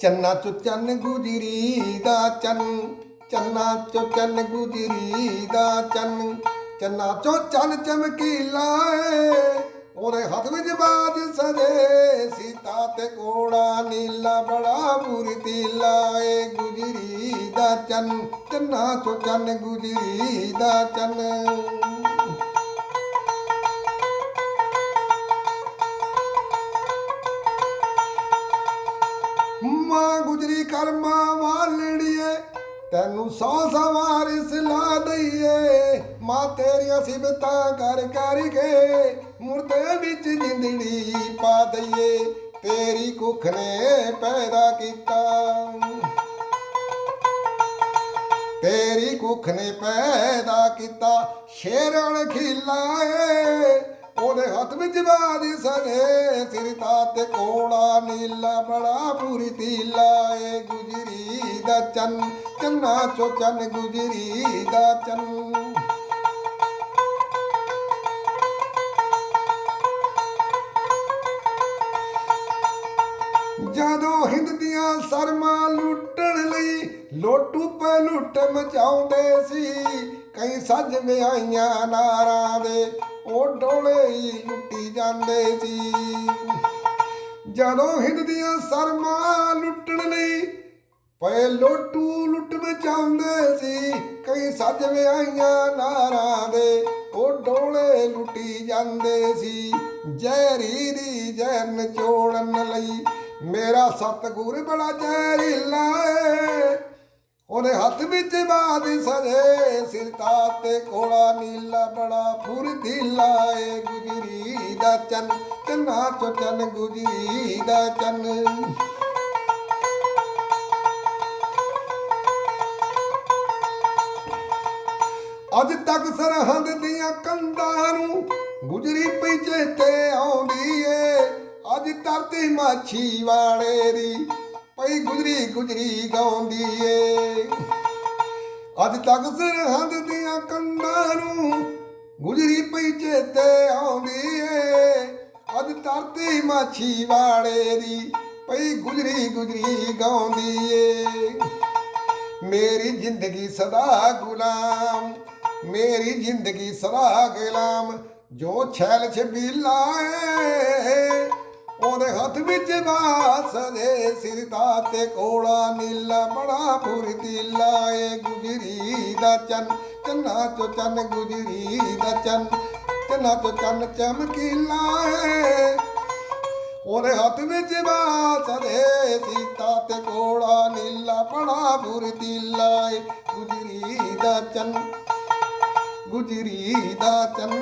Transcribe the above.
ਚੰਨਾ ਚੋ ਚੰਨ ਗੁਜਰੀ ਦਾ ਚੰਨ, ਚੰਨਾ ਚੋ ਚੰਨ ਗੁਜਰੀ ਦਾ ਚੰਨ, ਚੰਨਾ ਚੋ ਚੰਨ ਚਮਕੀਲਾ ਏ ਉਹਦੇ ਹੱਥ ਵਿੱਚ ਬਾਜ ਸਜੇ, ਸੀਤਾ ਤੇ ਕੋੜਾ ਨੀਲਾ ਬੜਾ ਬੁਰਤੀਲਾ ਏ ਗੁਜਰੀ ਦਾ ਚੰਨ, ਚੰਨਾ ਚੋ ਚੰਨ ਗੁਜਰੀ ਦਾ ਚੰਨ। ਮਾਂ ਗੁਜਰੀ ਕਰਮਾ ਵਾਲੜੀਏ ਤੈਨੂੰ ਸੌ ਸਵਾਰ ਸਲਾ ਦਈਏ। ਮਾਂ ਤੇਰੀਆਂ ਸਿਬਤਾਂ ਕਰ ਕਰ ਕੇ ਮੁਰਦੇ ਵਿੱਚ ਜਿੰਦੜੀ ਪਾ ਦਈਏ, ਤੇਰੀ ਕੁੱਖ ਨੇ ਪੈਦਾ ਕੀਤਾ। ਤੇਰੀ ਕੁੱਖ ਨੇ ਪੈਦਾ ਕੀਤਾ, ਸ਼ੇਰਾਂ ਖਿਲਾ ਉਹਦੇ ਹੱਥ ਵਿੱਚ ਬਾਦੀ ਸਨੇ ਸਿਰ ਤੇ ਕੋੜਾ ਨੀਲਾ, ਬੜਾ ਪੂਰੀ ਤੀਲਾ, ਏ ਗੁਜਰੀ ਦਾ ਚੰਨ, ਚੰਨਾ ਚੋ ਚੰਨ ਗੁਜਰੀ ਦਾ ਚੰਨ। ਜਦੋਂ ਹਿੰਦ ਦੀਆਂ ਸਰਮਾਂ ਲੁੱਟਣ ਲਈ ਲੋਟੂ ਪੈ ਲੁੱਟ ਮਚਾਉਂਦੇ ਸੀ, ਕਈ ਸੱਜ ਵਿਆਈਆਂ ਨਾਰਾਂ ਦੇ ਉਹ ਡੋਲੇ ਹੀ ਲੁੱਟੀ ਜਾਂਦੇ ਸੀ। ਜਦੋਂ ਹਿੰਦ ਦੀਆਂ ਸਰਮਾਂ ਲੁੱਟਣ ਲਈ ਪਏ ਲੋਟੂ ਲੁੱਟ ਮਚਾਉਂਦੇ ਸੀ, ਕਈ ਸੱਜ ਵਿਆਈਆਂ ਨਾਰਾਂ ਦੇ ਉਹ ਡੋਲੇ ਲੁੱਟੀ ਜਾਂਦੇ ਸੀ। ਜ਼ਹਿਰੀ ਦੀ ਜ਼ਹਿਰਨ ਚੋੜਨ ਲਈ ਮੇਰਾ ਸਤਗੁਰ ਬੜਾ ਜ਼ਹਿਰੀਲਾ ਏ। ਉਹਨੇ ਹੱਥ ਵਿੱਚ ਬਾਦ ਸਜੇ ਸਿਰ ਤੇ ਕੋੜਾ ਨੀਲਾ, ਬੜਾ ਫੁਰਦੀ ਲਾਏ ਗੁਜਰੀ ਦਾ ਚੰਨ ਚੰਨਾ ਚੋ ਚੰਨ ਗੁਜਰੀ ਦਾ ਚੰਨ ਅੱਜ ਤੱਕ ਸਰਹੰਦ ਦੀਆਂ ਕੰਧਾਂ ਨੂੰ ਗੁਜਰੀ ਪਈ ਚੇਤੇ ਆਉਂਦੀ ਏ। ਅੱਜ ਧਰਤੀ ਮਾਛੀ ਵਾਲੇ ਦੀ ਪਈ ਗੁਜਰੀ ਗੁਜਰੀ ਗਾਉਂਦੀ ਏ। ਅੱਜ ਤੱਕ ਸਰਹੰਦ ਦੀਆਂ ਕੰਧਾਂ ਨੂੰ ਗੁਜਰੀ ਪਈ ਚੇਤੇ ਆਉਂਦੀ ਏ। ਅੱਜ ਧਰਤੀ ਮਾਛੀ ਵਾਲੇ ਦੀ ਪਈ ਗੁਜਰੀ ਗੁਜਰੀ ਗਾਉਂਦੀ ਏ। ਮੇਰੀ ਜ਼ਿੰਦਗੀ ਸਦਾ ਗੁਲਾਮ, ਮੇਰੀ ਜ਼ਿੰਦਗੀ ਸਦਾ ਗੁਲਾਮ, ਜੋ ਛੈਲ ਛਬੀਲਾ ਏ। ਵਿੱਚ ਬਾਸ ਦੇ ਸਿਰ ਤੇ ਕੋੜਾ ਨੀਲਾ, ਬੜਾ ਫੁਰਤੀਲਾ ਲਾਏ ਗੁਜਰੀ ਦਾ ਚੰਨ, ਚੰਨਾ ਚੋ ਚੰਨ ਗੁਜਰੀ ਦਾ ਚੰਨ, ਚੰਨਾ ਚੋ ਚੰਨ ਚਮਕੀ ਲਾਏ। ਉਹਦੇ ਹੱਥ ਵਿੱਚ ਬਾਸ ਦੇ ਸੀਤਾ ਤੇ ਕੋੜਾ ਨੀਲਾ, ਬੜਾ ਫੁਰਤੀਲਾ ਲਾਏ ਗੁਜਰੀ ਦਾ ਚੰਨ, ਗੁਜਰੀ ਦਾ ਚੰਨ।